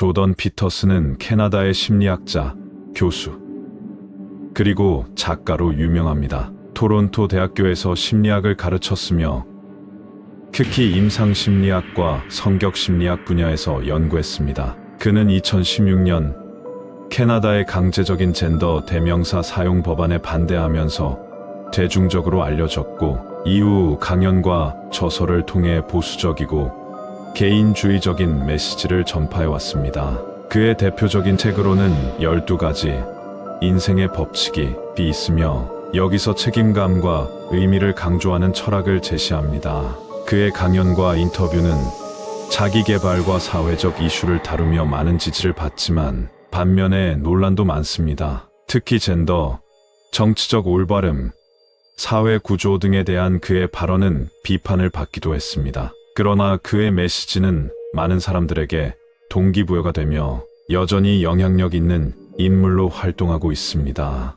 조던 피터스는 캐나다의 심리학자, 교수, 그리고 작가로 유명합니다. 토론토 대학교에서 심리학을 가르쳤으며 특히 임상심리학과 성격심리학 분야에서 연구했습니다. 그는 2016년 캐나다의 강제적인 젠더 대명사 사용 법안에 반대하면서 대중적으로 알려졌고 이후 강연과 저서를 통해 보수적이고 개인주의적인 메시지를 전파해 왔습니다. 그의 대표적인 책으로는 12가지 인생의 법칙이 있으며 여기서 책임감과 의미를 강조하는 철학을 제시합니다. 그의 강연과 인터뷰는 자기 개발과 사회적 이슈를 다루며 많은 지지를 받지만 반면에 논란도 많습니다. 특히 젠더, 정치적 올바름, 사회 구조 등에 대한 그의 발언은 비판을 받기도 했습니다. 그러나 그의 메시지는 많은 사람들에게 동기부여가 되며 여전히 영향력 있는 인물로 활동하고 있습니다.